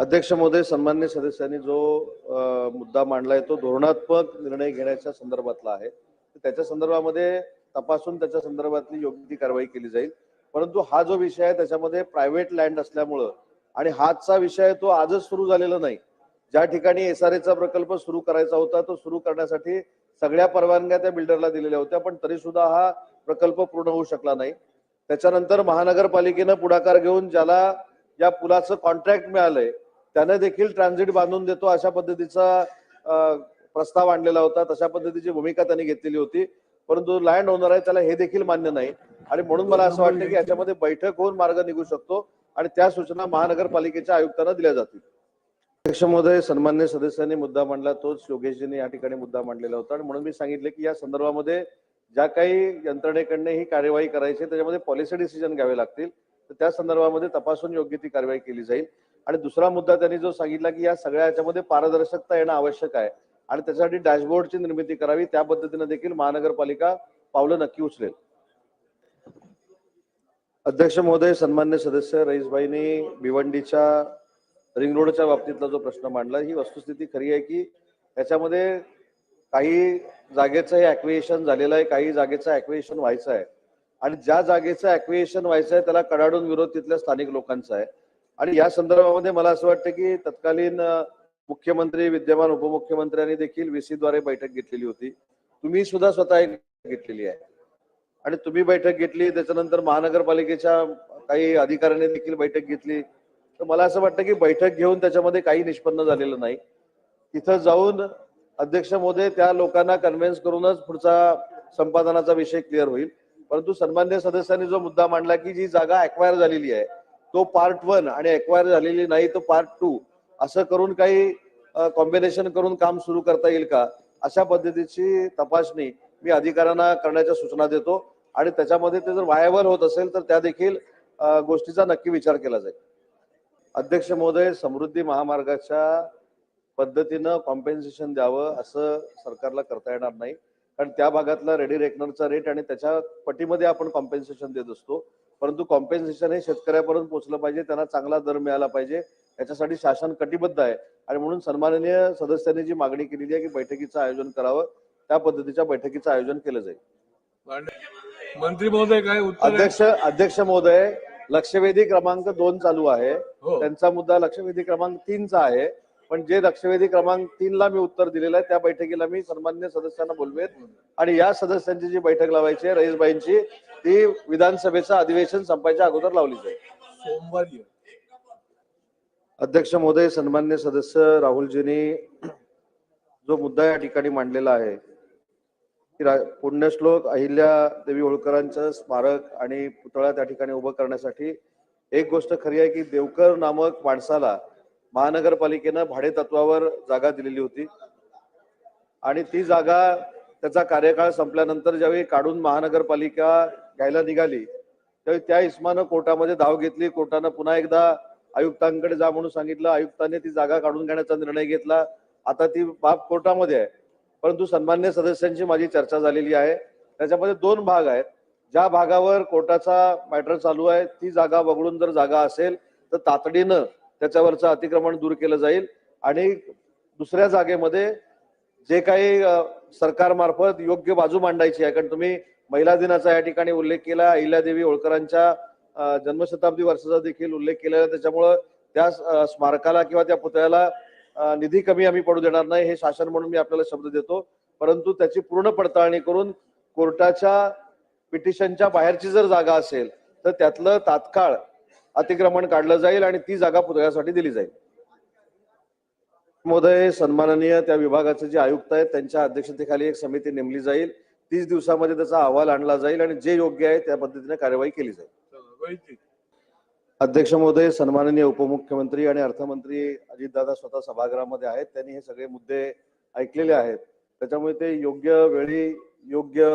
अध्यक्ष महोदय सन्मान्य सदस्यांनी जो मुद्दा मांडलाय तो धोरणात्मक निर्णय घेण्याच्या संदर्भातला आहे. त्याच्या संदर्भामध्ये तपासून त्याच्या संदर्भातली योग्य ती कारवाई केली जाईल. परंतु हा जो विषय आहे त्याच्यामध्ये प्रायव्हेट लँड असल्यामुळं आणि हाचा विषय तो आजच सुरू झालेला नाही. ज्या ठिकाणी एसआरएचा प्रकल्प सुरू करायचा होता तो सुरू करण्यासाठी सगळ्या परवानग्या त्या बिल्डरला दिलेल्या होत्या पण तरी सुद्धा हा प्रकल्प पूर्ण होऊ शकला नाही. त्याच्यानंतर महानगरपालिकेनं पुढाकार घेऊन ज्याला या पुलाचं कॉन्ट्रॅक्ट मिळालंय त्याने देखील ट्रान्झिट बांधून देतो अशा पद्धतीचा प्रस्ताव आणलेला होता. तशा पद्धतीची भूमिका त्यांनी घेतलेली होती. परंतु लँड ओनर आहे त्याला हे देखील मान्य नाही. आणि म्हणून मला असं वाटतं की याच्यामध्ये बैठक होऊन मार्ग निघू शकतो आणि त्या सूचना महानगरपालिकेच्या आयुक्तांना दिल्या जातील. अध्यक्ष महोदय सन्मान्य सदस्यांनी मुद्दा मांडला. तोच योगेशजींनी या ठिकाणी मुद्दा मांडलेला होता. आणि म्हणून मी सांगितले की या संदर्भामध्ये ज्या काही यंत्रणेकडनं ही कार्यवाही करायची त्याच्यामध्ये पॉलिसी डिसिजन घ्यावे लागतील. तर त्या संदर्भामध्ये तपासून योग्य ती कारवाई केली जाईल. आणि दुसरा मुद्दा त्यांनी जो सांगितला की या सगळ्या याच्यामध्ये पारदर्शकता येणं आवश्यक आहे. आणि त्याच्यासाठी डॅशबोर्डची निर्मिती करावी त्या पद्धतीने देखील महानगरपालिका पावलं नक्की उचलेल. अध्यक्ष महोदय सन्मान्य सदस्य रईसबाईंनी भिवंडीच्या रिंग रोडच्या बाबतीतला जो प्रश्न मांडला ही वस्तुस्थिती खरी आहे की याच्यामध्ये काही जागेचं हे ऍक्विएशन झालेलं आहे काही जागेचं ऍक्विएशन व्हायचं आहे. आणि ज्या जागेचं ऍक्विएशन व्हायचं आहे त्याला कडाडून विरोध तिथल्या स्थानिक लोकांचा आहे. आणि या संदर्भामध्ये मला असं वाटतं की तत्कालीन मुख्यमंत्री विद्यमान उपमुख्यमंत्र्यांनी देखील VC द्वारे बैठक घेतलेली होती. तुम्ही सुद्धा स्वतः एक घेतलेली आहे. आणि तुम्ही बैठक घेतली त्याच्यानंतर महानगरपालिकेच्या काही अधिकाऱ्यांनी देखील बैठक घेतली. तर मला असं वाटतं की बैठक घेऊन त्याच्यामध्ये काही निष्पन्न झालेलं नाही. तिथं जाऊन अध्यक्ष मोदी त्या लोकांना कन्व्हिन्स करूनच पुढचा संपादनाचा विषय क्लिअर होईल. परंतु सन्मान्य सदस्यांनी जो मुद्दा मांडला की जी जागा अक्वायर झालेली आहे तो पार्ट वन आणि एक्वायर झालेली नाही तो पार्ट टू असं करून काही कॉम्बिनेशन करून काम सुरू करता येईल का? अशा पद्धतीची तपासणी मी अधिकाऱ्यांना करण्याच्या सूचना देतो. आणि त्याच्यामध्ये ते जर वायबल होत असेल तर त्या देखील गोष्टीचा नक्की विचार केला जाईल. अध्यक्ष महोदय समृद्धी महामार्गाच्या पद्धतीनं कॉम्पेन्सेशन द्यावं असं सरकारला करता येणार नाही. कारण त्या भागातला रेडी रेकनरचा रेट आणि त्याच्या पटीमध्ये आपण कॉम्पेन्सेशन देत असतो. परंतु कॉम्पेन्सेशन हे शेतकऱ्यापर्यंत पोहोचलं पाहिजे त्यांना चांगला दर मिळाला पाहिजे. याच्यासाठी शासन कटिबद्ध आहे. आणि म्हणून सन्माननीय सदस्यांनी जी मागणी केलेली आहे की बैठकीचं आयोजन करावं त्या पद्धतीच्या बैठकीचं आयोजन केलं जाईल. मंत्री महोदय काय? अध्यक्ष अध्यक्ष महोदय लक्षवेधी क्रमांक दोन चालू आहे. हो. त्यांचा मुद्दा लक्षवेधी क्रमांक तीनचा आहे. पण जे लक्षवेधी क्रमांक तीनला मी उत्तर दिलेलं आहे त्या बैठकीला मी सन्मान्य सदस्यांना बोलवेन आणि या सदस्यांची जी बैठक लावायची आहे रईसबाईंची ती विधानसभेचं अधिवेशन संपायच्या अगोदर लावली जाईल सोमवारी. अध्यक्ष महोदय सन्मान्य सदस्य राहुलजींनी जो मुद्दा या ठिकाणी मांडलेला आहे पुण्यश्लोक अहिल्या देवी होळकरांचं स्मारक आणि पुतळा त्या ठिकाणी उभं करण्यासाठी एक गोष्ट खरी आहे की देवकर नामक माणसाला महानगरपालिकेनं भाडे तत्वावर जागा दिलेली होती. आणि ती जागा त्याचा कार्यकाळ संपल्यानंतर ज्यावेळी काढून महानगरपालिका घ्यायला निघाली त्यावेळी त्या इस्मानं कोर्टामध्ये धाव घेतली. कोर्टानं पुन्हा एकदा आयुक्तांकडे जा म्हणून सांगितलं. आयुक्तांनी ती जागा काढून घेण्याचा निर्णय घेतला. आता ती बाब कोर्टामध्ये आहे. परंतु सन्मान्य सदस्यांची माझी चर्चा झालेली आहे. त्याच्यामध्ये दोन भाग आहेत. ज्या भागावर कोर्टाचा मॅटर चालू आहे ती जागा वगळून जर जागा असेल तर तातडीनं त्याच्यावरचं अतिक्रमण दूर केलं जाईल. आणि दुसऱ्या जागेमध्ये जे काही सरकारमार्फत योग्य बाजू मांडायची आहे. कारण तुम्ही महिला दिनाचा या ठिकाणी उल्लेख केला. अहिल्यादेवी होळकरांच्या जन्मशताब्दी वर्षाचा देखील उल्लेख केलेला आहे. त्याच्यामुळं त्या स्मारकाला किंवा त्या पुतळ्याला निधी कमी आम्ही पडू देणार नाही हे शासन म्हणून मी आपल्याला शब्द देतो. परंतु त्याची पूर्ण पडताळणी करून कोर्टाच्या पिटिशनच्या बाहेरची जर जागा असेल तर त्यातलं तात्काळ अतिक्रमण काढलं जाईल आणि ती जागा पुतळ्यासाठी दिली जाईल. महोदय सन्माननीय त्या विभागाचे जे आयुक्त आहेत त्यांच्या अध्यक्षतेखाली एक समिती नेमली जाईल. तीस दिवसामध्ये त्याचा अहवाल आणला जाईल आणि जे योग्य आहे त्या पद्धतीने कार्यवाही केली जाईल. अध्यक्ष महोदय सन्माननीय उपमुख्यमंत्री आणि अर्थमंत्री अजितदादा स्वतः सभागृहामध्ये आहेत. त्यांनी हे सगळे मुद्दे ऐकलेले आहेत. त्याच्यामुळे ते योग्य वेळी योग्य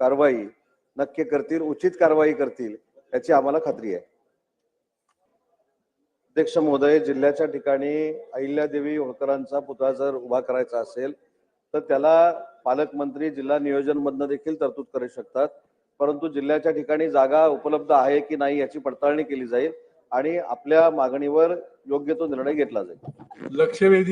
कारवाई नक्की करतील उचित कारवाई करतील याची आम्हाला खात्री आहे. अध्यक्ष महोदय जिल्ह्याच्या ठिकाणी अहिल्यादेवी होळकरांचा पुतळा जर उभा करायचा असेल तर त्याला पालकमंत्री जिल्हा नियोजन मधनं देखील तरतूद करू शकतात. परंतु जिल्ह्याच्या ठिकाणी जागा उपलब्ध आहे की नाही याची पडताळणी केली जाईल आणि आपल्या मागणीवर योग्य तो निर्णय घेतला जाईल. लक्षवेधी